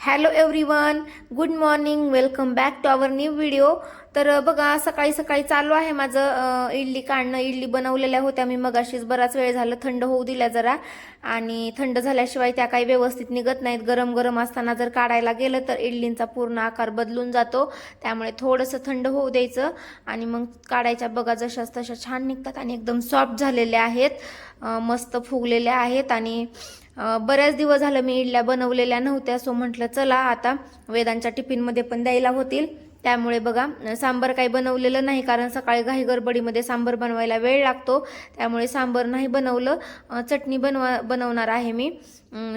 Hello everyone good morning welcome back to our new video. तर बघा सकाळी सकाळी चालू आहे माझं इडली काढणं. इडली बनवलेल्या होत्या मी मगाशीच. बराच वेळ झालं थंड होऊ दिल्या जरा. आणि थंड झाल्याशिवाय त्या काही व्यवस्थित निघत नाहीत. गरम गरम असताना जर काढायला गेलं तर इडलींचा पूर्ण आकार बदलून जातो. त्यामुळे थोडंसं थंड होऊ द्यायचं. आणि मग काढायच्या बघा जशाच तशा छान निघतात आणि एकदम सॉफ्ट झालेल्या आहेत. मस्त फुगलेल्या आहेत. आणि बऱ्याच दिवस झालं मी इडल्या बनवलेल्या नव्हत्या सो म्हटलं चला आता वेदांच्या टिफिनमध्ये पण द्यायला होतील. त्यामुळे बघा सांबर काही बनवलेलं नाही कारण सकाळी घाई गडबडीमध्ये सांबर बनवायला वेळ लागतो. त्यामुळे सांबर नाही बनवलं. चटणी बनवा बनवणार आहे मी.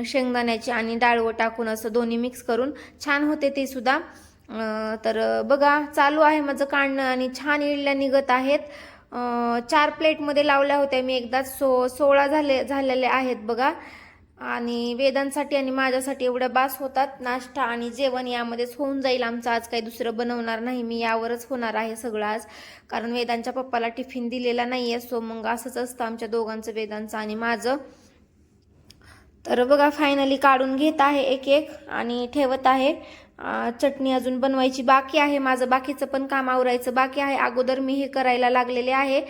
शेंगदाण्याची आणि डाळवं टाकून असं दोन्ही मिक्स करून छान होते ते सुद्धा. तर बघा चालू आहे माझं काढणं आणि छान इडल्या निघत आहेत. चार प्लेटमध्ये लावल्या होत्या मी एकदाच सो सोळा झाले झालेले आहेत बघा. आणि वेदांसाठी आणि माझ्यासाठी एवढ्या बास होतात. नाश्ता आणि जेवण यामध्येच होऊन जाईल. आमचं आज काही दुसरं बनवणार नाही. मी यावरच होणार आहे सगळं आज. कारण वेदांच्या पप्पाला टिफिन दिलेला नाही आहे सो मग असंच असतं आमच्या दोघांचं वेदांचं आणि माझं. तर बघा फायनली काढून घेत आहे एक एक आणि ठेवत आहे. चटणी अजून बनवायची बाकी आहे. माझं बाकीचं पण काम आवरायचं बाकी आहे. अगोदर मी हे करायला लागलेले आहे.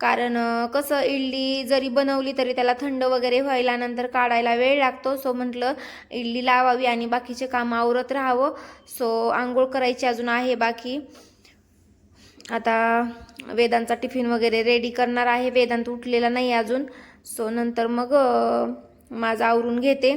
कारण कसं इडली जरी बनवली तरी त्याला थंड वगैरे व्हायला नंतर काढायला वेळ लागतो. सो म्हटलं इडली लावावी आणि बाकीचे काम आवरत राहावं. सो आंघोळ करायची अजून आहे बाकी. आता वेदांचा टिफिन वगैरे रेडी करणार आहे. वेदांत उठलेला नाही अजून. सो नंतर मग माझं आवरून घेते.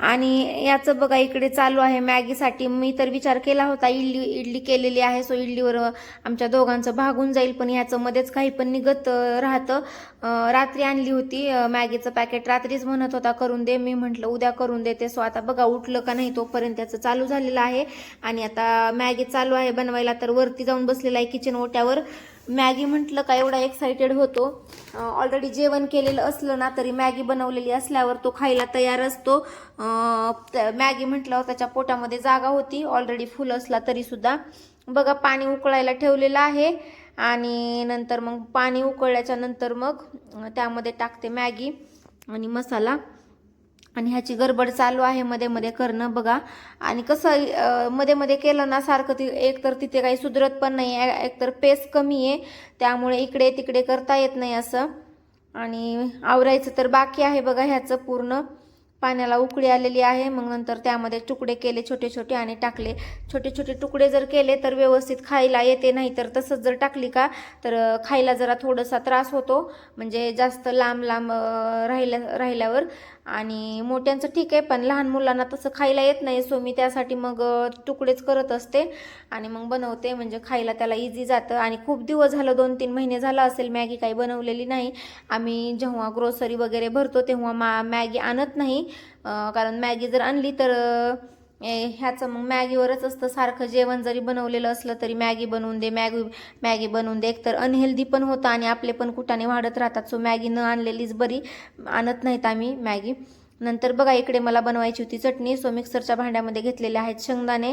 आणि याचं बघा इकडे चालू आहे मॅगीसाठी. मी तर विचार केला होता इडली इडली केलेली आहे सो इडलीवर आमच्या दोघांचं भागून जाईल पण ह्याचं मध्येच काही पण निघत राहतं. रात्री आणली होती मॅगीचं पॅकेट. रात्रीच म्हणत होता करून दे. मी म्हटलं उद्या करून देते. सो आता बघा उठलं का नाही तोपर्यंत त्याचं चालू झालेलं आहे. आणि आता मॅगी चालू आहे बनवायला तर वरती जाऊन बसलेला आहे किचन ओट्यावर. मॅगी म्हटलं का एवढा एक्साइटेड होतो. ऑलरेडी जेवण केलेलं असलं ना तरी मॅगी बनवलेली असल्यावर तो खायला तयार असतो. त्या- मॅगी म्हटल्यावर त्याच्या पोटामध्ये जागा होती. ऑलरेडी फुल असला तरीसुद्धा बघा पाणी उकळायला ठेवलेलं आहे. आणि नंतर मग पाणी उकळल्याच्या नंतर मग त्यामध्ये टाकते मॅगी आणि मसाला. आणि ह्याची गडबड चालू आहे मध्ये मध्ये करणं बघा. आणि कसं मध्ये मध्ये केलं ना सारखं ती एक तर तिथे काही सुधरत पण नाही आहे. एकतर पेस कमी आहे. त्यामुळे इकडे तिकडे करता येत नाही असं. आणि आवरायचं तर बाकी आहे बघा ह्याचं पूर्ण. पाण्याला उकळी आलेली आहे. मग नंतर त्यामध्ये तुकडे केले छोटे छोटे आणि टाकले. छोटे छोटे तुकडे जर केले तर व्यवस्थित खायला येते. नाही तर तसंच जर टाकली का तर खायला जरा थोडासा त्रास होतो. म्हणजे जास्त लांब लांब राहिल्या राहिल्यावर. आणि मोठ्यांचं ठीक आहे पण लहान मुलांना तसं खायला येत नाही. सो मी त्यासाठी मग तुकडेच करत असते आणि मग बनवते. म्हणजे खायला त्याला इझी जातं. आणि खूप दिवस झालं दोन तीन महिने झालं असेल मॅगी काही बनवलेली नाही. आम्ही जेव्हा ग्रोसरी वगैरे भरतो तेव्हा मा मॅगी आणत नाही. कारण मॅगी जर आणली तर ह्याचं मग मॅगीवरच असतं. सारखं जेवण जरी बनवलेलं असलं तरी मॅगी बनवून दे मॅगी मॅगी बनवून दे. एकतर अनहेल्दी पण होतं आणि आपले पण कुटाने वाढत राहतात. सो मॅगी न आणलेलीच बरी आणत नाहीत आम्ही मॅगी. नंतर बघा इकडे मला बनवायची होती चटणी. सो मिक्सरच्या भांड्यामध्ये घेतलेले आहेत शेंगदाणे.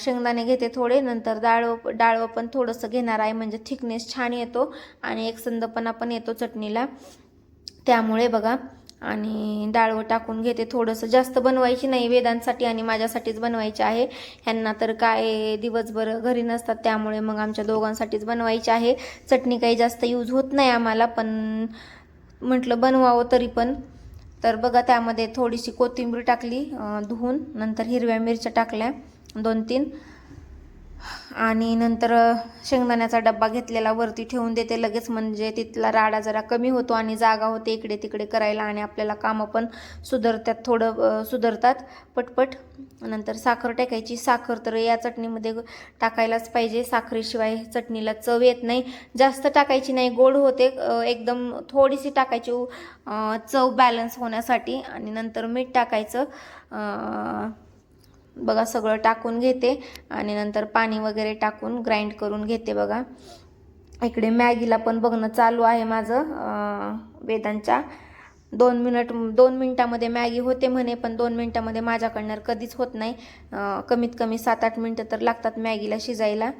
शेंगदाणे घेते थोडे. नंतर डाळव डाळवं पण थोडंसं घेणार आहे. म्हणजे थिकनेस छान येतो. आणि एक संदपणा पण येतो चटणीला. त्यामुळे बघा आणि डाळवं टाकून घेते. थोडंसं जास्त बनवायची नाही वेदांसाठी आणि माझ्यासाठीच बनवायची आहे. ह्यांना तर काय दिवसभर घरी नसतात त्यामुळे मग आमच्या दोघांसाठीच बनवायची आहे. चटणी काही जास्त यूज होत नाही आम्हाला पण म्हटलं बनवावं तरी पण. तर बघा त्यामध्ये थोडीशी कोथिंबीर टाकली धुवून. नंतर हिरव्या मिरच्या टाकल्या दोन तीन आणि नंतर शेंगदाण्याचा डब्बा घेतलेला वरती ठेवून देते. लगेच म्हणजे तिथला राडा जरा कमी होतो आणि जागा होते इकडे तिकडे करायला आणि आपल्याला कामं पण सुधारतात थोडं सुधारतात पटपट. नंतर साखर टाकायची. साखर तर या चटणीमध्ये टाकायलाच पाहिजे. साखरेशिवाय चटणीला चव येत नाही. जास्त टाकायची नाही. गोड होते. एकदम थोडीशी टाकायची. चव बॅलन्स होण्यासाठी आणि नंतर मीठ टाकायचं. बघा सगळं टाकून घेते आणि नंतर पाणी वगैरे टाकून ग्राइंड करून घेते बघा. इकडे मॅगीला पण बघणं चालू आहे माझं वेदांच्या. दोन मिनिट दोन मिनटामध्ये मॅगी होते म्हणे पण दोन मिनटामध्ये माझ्याकडनं कधीच होत नाही. कमीत कमी सात आठ मिनटं तर लागतात मॅगीला शिजायला.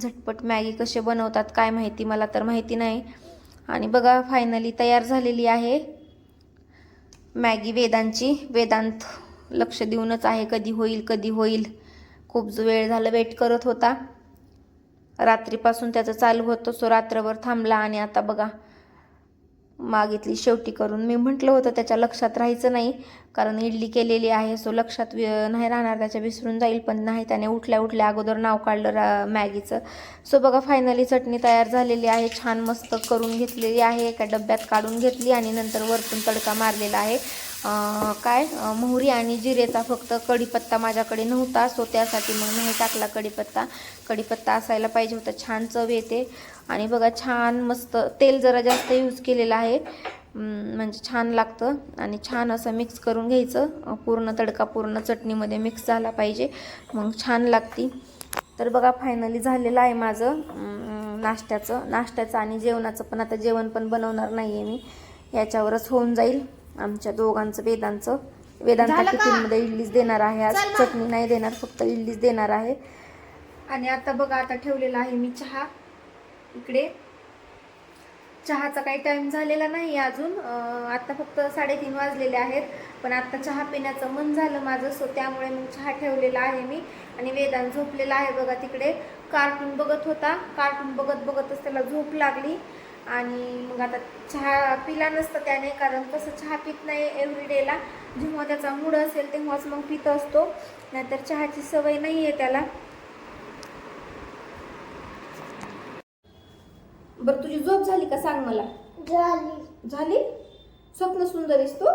झटपट मॅगी कसे बनवतात काय माहिती मला तर माहिती नाही. आणि बघा फायनली तयार झालेली आहे मॅगी वेदांची वेदांत लक्ष देऊनच आहे कधी होईल कधी होईल. खूप जो वेळ झाला वेट करत होता. रात्रीपासून त्याचं चालू होतं सो रात्रभर थांबला आणि आता बघा मागितली शेवटी करून. मी म्हटलं होतं त्याच्या लक्षात राहायचं नाही कारण इडली केलेली आहे सो लक्षात नाही राहणार त्याच्या विसरून जाईल पण नाही त्याने उठल्या उठल्या अगोदर नाव काढलं रा मॅगीचं. सो बघा फायनली चटणी तयार झालेली आहे छान मस्त करून घेतलेली आहे एका डब्यात काढून घेतली आणि नंतर वरतून तडका मारलेला आहे. काय? मोहरी आणि जिरेचा फक्त कढीपत्ता माझ्याकडे नव्हता सो त्यासाठी मग नाही टाकला कढीपत्ता. कढीपत्ता असायला पाहिजे होता छान चव येते. आणि बघा छान मस्त तेल जरा जास्त यूज केलेलं आहे. म्हणजे छान लागतं. आणि छान असं मिक्स करून घ्यायचं. पूर्ण तडका पूर्ण चटणीमध्ये मिक्स झाला पाहिजे. मग छान लागती. तर बघा फायनली झालेलं आहे माझं नाश्त्याचं. नाश्त्याचं आणि जेवणाचं पण आता जेवण पण बनवणार नाही आहे मी. याच्यावरच होऊन जाईल. आमच्या दोघांचं वेदांचं. वेदांत? टिफिनमध्ये इडलीच देणार आहे. आज. चटणी नाही देणार फक्त इडलीच देणार आहे. आणि आता बघा आता ठेवलेला आहे मी चहा. इकडे. चहाचा काही टाइम झालेला नाही अजून. अं, आता फक्त साडेतीन वाजलेले आहेत. पण आता चहा पिण्याचं मन झालं माझं सो त्यामुळे मग चहा ठेवलेला आहे मी. आणि वेदांत झोपलेला आहे बघा तिकडे. कार्टून बघत होता. कार्टून बघत बघतच त्याला झोप लागली. आणि मग आता चहा पिला नसतं त्याने कारण कसं चहा पित नाही एव्हरी डेला जेव्हा त्याचा मूड असेल तेव्हाच मग पित असतो. नाहीतर चहाची सवय नाही आहे त्याला. बरं तुझी झोप झाली का? सांग मला. झाली. झाली? स्वप्न सुंदर आहेस तू?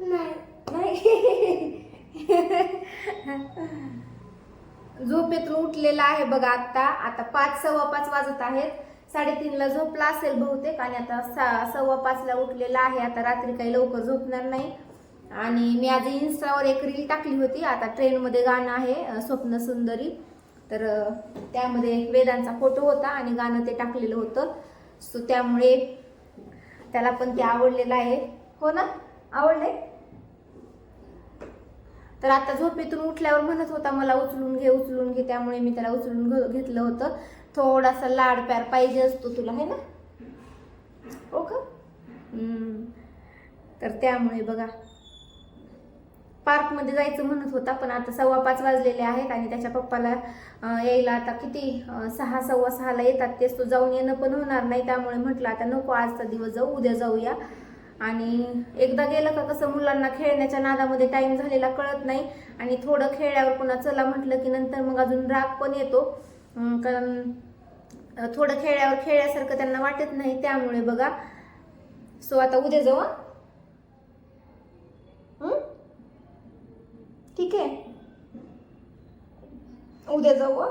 नाही. नाही? झोपेतून उठलेला आहे बघा आता. आता पाच सव्वा पाच वाजत आहेत. साडेतीनला झोपला असेल बहुतेक आणि आता सा सव्वा पाचला उठलेला आहे. आता रात्री काही लवकर झोपणार नाही. आणि मी आज इन्स्टावर एक रील टाकली होती. आता ट्रेनमध्ये गाणं आहे स्वप्न सुंदरी. तर त्यामध्ये वेदांचा फोटो होता आणि गाणं ते टाकलेलं होतं. सो त्यामुळे त्याला पण ते आवडलेलं आहे. हो ना? आवडले तर आता झोपेतून उठल्यावर म्हणत होता मला उचलून घे उचलून घे. त्यामुळे मी त्याला उचलून घेतलं होतं. थोडासा लाडप्यार पाहिजे असतो तुला है ना? हो का? तर त्यामुळे बघा. पार्कमध्ये जायचं म्हणत होता पण आता सव्वा पाच वाजलेले आहेत आणि त्याच्या पप्पाला यायला आता किती सहा सव्वा सहाला येतात तेच तो जाऊन येणं पण होणार नाही. त्यामुळे म्हटलं आता नको आजचा दिवस जाऊ उद्या जाऊया. आणि एकदा गेलं का कसं मुलांना खेळण्याच्या नादामध्ये टाईम झालेला कळत नाही. आणि थोडं खेळल्यावर पुन्हा चला म्हटलं की नंतर मग अजून राग पण येतो. कारण थोडं खेळल्यावर खेळल्यासारखं त्यांना वाटत नाही त्यामुळे बघा. सो आता उद्या जाऊ ठीक आहे. उद्या जाऊ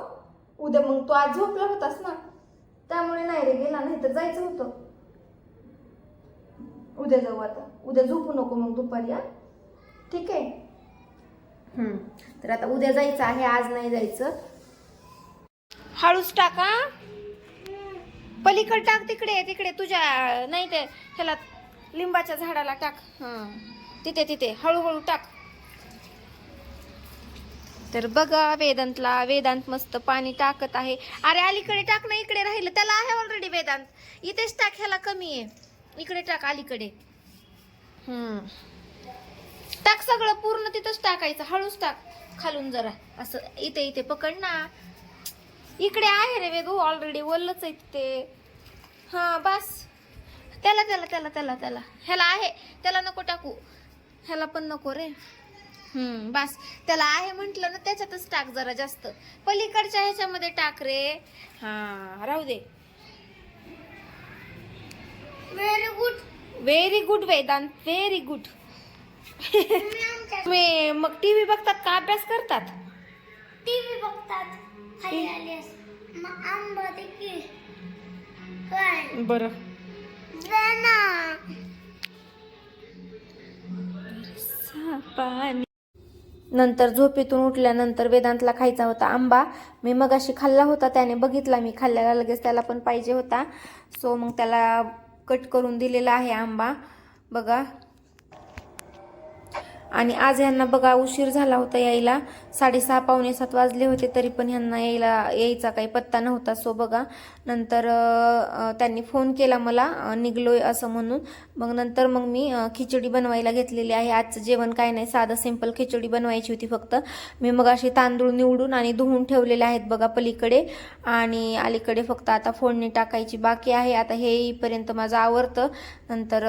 उद्या मग तू आज झोपला होतास ना? त्यामुळे नाही रे गेला नाही तर जायचं होतं. उद्या जाऊ आता. उद्या झोपू नको मग दुपारी हा? ठीक आहे. तर आता उद्या जायचं आहे आज नाही जायचं. हळूच टाका पलीकड टाक तिकडे तिकडे तुझ्या नाही ते ह्याला लिंबाच्या झाडाला टाक. हं. तिथे तिथे हळूहळू टाक. तर बघा वेदांतला वेदांत मस्त पाणी टाकत आहे. अरे अलीकडे टाक ना इकडे राहिलं. त्याला आहे ऑलरेडी वेदांत. इथेच टाक ह्याला कमी आहे. इकडे टाक अलीकडे. हम्म टाक सगळं पूर्ण तिथंच टाकायचं. हळूच टाक. खालून जरा. असं इथे इथे पकड ना. इकडे आहे रे वेदू ऑलरेडी वल्लच आहे ते. हा बस. त्याला त्याला त्याला त्याला त्याला. ह्याला आहे. त्याला नको टाकू. ह्याला पण नको रे. हम्म बस. त्याला आहे म्हटलं ना त्याच्यातच टाक जरा जास्त. पलीकडच्या ह्याच्यामध्ये टाक रे. हा राहू दे. Very good very good Vedant. Very good तुम्ही मग टीव्ही बघतात का? अभ्यास करतात? टीव्ही बघतात. बरं. नंतर झोपेतून उठल्यानंतर वेदांतला खायचा होता आंबा. मी मगाशी खाल्ला होता त्याने बघितला मी खाल्ल्याला लगेच त्याला पण पाहिजे होता. सो मग त्याला कट करून दिलेला आहे आंबा. बघा. आणि आज ह्यांना बघा उशीर झाला होता यायला. साडेसहा पावणे सात वाजले होते तरी पण ह्यांना यायला यायचा काही पत्ता नव्हता सो बघा. नंतर त्यांनी फोन केला मला निघलोय असं म्हणून. मग नंतर मग मी खिचडी बनवायला घेतलेली आहे. आजचं जेवण काय नाही साधं सिंपल खिचडी बनवायची होती फक्त. मी मग अशी तांदूळ निवडून आणि धुवून ठेवलेले आहेत बघा पलीकडे. आणि अलीकडे फक्त आता फोडणी टाकायची बाकी आहे. आता हे येईपर्यंत माझं आवडतं नंतर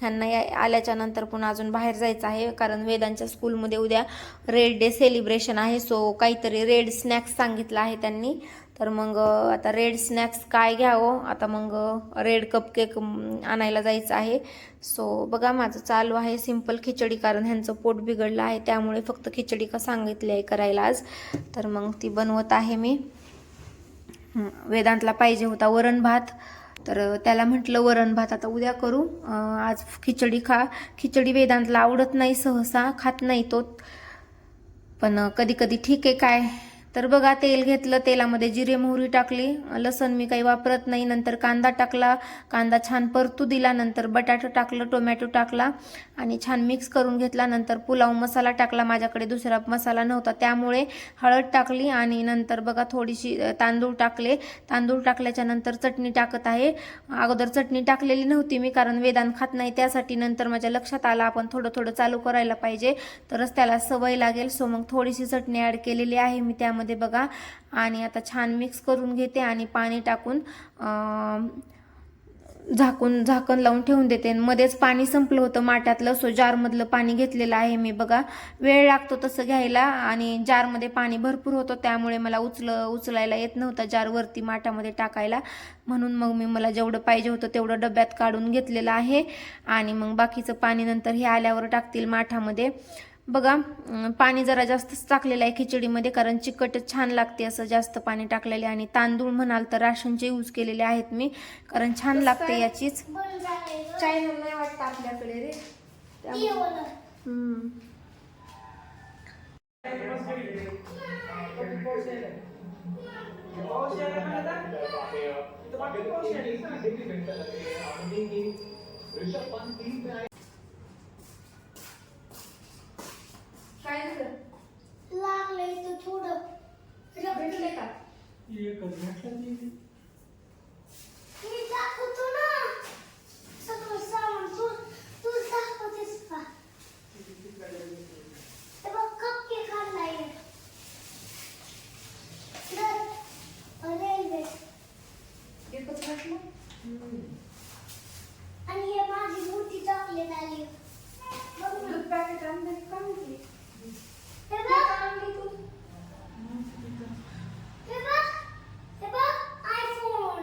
ह्यांना या आल्याच्यानंतर पुन्हा अजून बाहेर जायचं आहे. कारण वेदांच्या स्कूलमध्ये उद्या रेड डे सेलिब्रेशन आहे. सो काहीतरी रेड स्नॅक्स सांगितलं आहे त्यांनी. तर मग आता रेड स्नॅक्स काय घ्यावं? आता मग रेड कपकेक आणायला जायचं आहे. सो बघा माझं चालू आहे. सिंपल खिचडी कारण ह्यांचं पोट बिघडलं आहे. त्यामुळे फक्त खिचडी का सांगितली आहे करायला आज. तर मग ती बनवत आहे मी. वेदांतला पाहिजे होता वरण भात. तर त्याला म्हटलं वरण भात आता उद्या करू. आज खिचडी खा. खिचडी वेदांतला आवडत नाही सहसा खात नाही तो. पण कधी कधी ठीक आहे काय तर बघा तेल घेतलं तेलामध्ये जिरे मोहरी टाकली. लसण मी काही वापरत नाही. नंतर कांदा टाकला. कांदा छान परतू दिला. नंतर बटाटा टाकलं टोमॅटो टाकला. आणि छान मिक्स करून घेतला. नंतर पुलाव मसाला टाकला. माझ्याकडे दुसरा मसाला नव्हता. त्यामुळे हळद टाकली. आणि नंतर बघा थोडीशी तांदूळ टाकले. तांदूळ टाकल्याच्या नंतर चटणी टाकत आहे. अगोदर चटणी टाकलेली नव्हती मी कारण वेदान खात नाही. त्यासाठी नंतर माझ्या लक्षात आलं आपण थोडं थोडं चालू करायला पाहिजे. तरच त्याला सवय लागेल. सो मग थोडीशी चटणी ॲड केलेली आहे मी. त्यामध्ये बघा. आणि आता छान मिक्स करून घेते आणि पाणी टाकून झाकून झाकण लावून ठेवून देते. आणि मध्येच पाणी संपलं होतं माठ्यातलं सो जारमधलं पाणी घेतलेलं आहे मी बघा. वेळ लागतो तसं घ्यायला आणि जारमध्ये पाणी भरपूर होतं त्यामुळे मला उचल उचलायला येत नव्हतं जारवरती माठामध्ये टाकायला. म्हणून मग मी मला जेवढं पाहिजे होतं तेवढं डब्यात काढून घेतलेलं आहे. आणि मग बाकीचं पाणी नंतर हे आल्यावर टाकतील माठामध्ये. बघा पाणी जरा जास्तच टाकलेलं आहे खिचडीमध्ये कारण चिकटच छान लागते असं जास्त पाणी टाकलेले आणि तांदूळ म्हणाल तर राशनचे यूज केलेले आहेत मी कारण छान लागते याचीच. नाही वाटतं आपल्याकडे रे. ती काय झालं? लागलंय तर थोडं भेटले रक्त. का? मी दाखवतो ना सगळं सामान तू तू दाखवतेस का हे बघ कपकेक आणलाय धर. रेल्वे एकच घातलं? आणि हे माझी मोठी चॉकलेट आली बघ ना. दूध पॅकेट आणलं का म्हटली? हे बघ आणली तू? हे बघ हे बघ आयफोन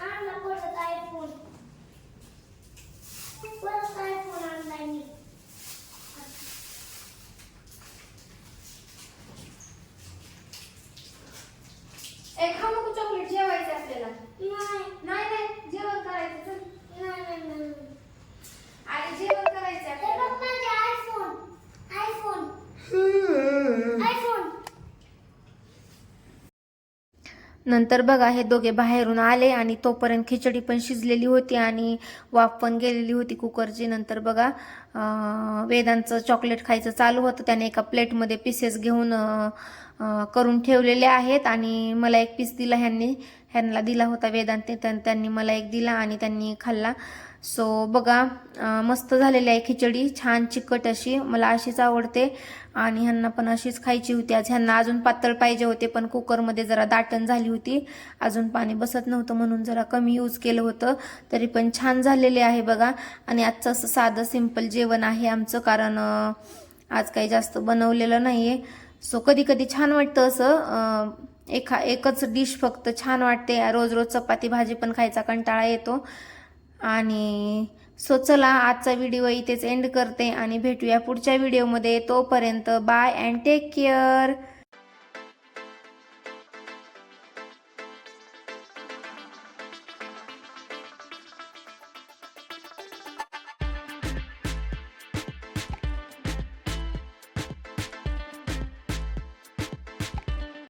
आणला परत आयफोन परत आयफोन आणलाय मी ए, खाऊ नको चॉकलेट जेवायचं आपल्याला नाही नाही नाही जेवण करायचं चल. नाही नाही नाही आणि जेवण करायचं हे आपल्याला. बघ माझे आयफोन आयफोन आयफोन नंतर बघा हे दोघे बाहेरून आले आणि तोपर्यंत खिचडी पण शिजलेली होती आणि वाफ पण गेलेली होती कुकरची. नंतर बघा वेदांचं चॉकलेट खायचं चालू होतं. त्याने एका प्लेटमध्ये पीसेस घेऊन करून ठेवलेले आहेत आणि मला एक पीस दिला ह्यांनी. ह्यांना दिला होता वेदांत त्यांनी मला एक दिला आणि त्यांनी खाल्ला. सो बघा मस्त झालेली आहे खिचडी. छान चिकट अशी. मला अशीच आवडते. आणि ह्यांना पण अशीच खायची होती. आज ह्यांना अजून पातळ पाहिजे होते पण कुकरमध्ये जरा दाटण झाली होती. अजून पाणी बसत नव्हतं म्हणून जरा कमी यूज केलं होतं. तरी पण छान झालेले आहे बघा. आणि आजचं असं साधं सिंपल जेवण आहे आमचं कारण आज काही जास्त बनवलेलं नाही आहे सो कधी कधी छान वाटतं असं एका एकच डिश फक्त छान वाटते. रोज रोज चपाती भाजी पण खायचा कंटाळा येतो. आणि सो चला आजचा व्हिडिओ इथेच एंड करते आणि भेटूया पुढच्या व्हिडिओमध्ये तोपर्यंत बाय अँड टेक केअर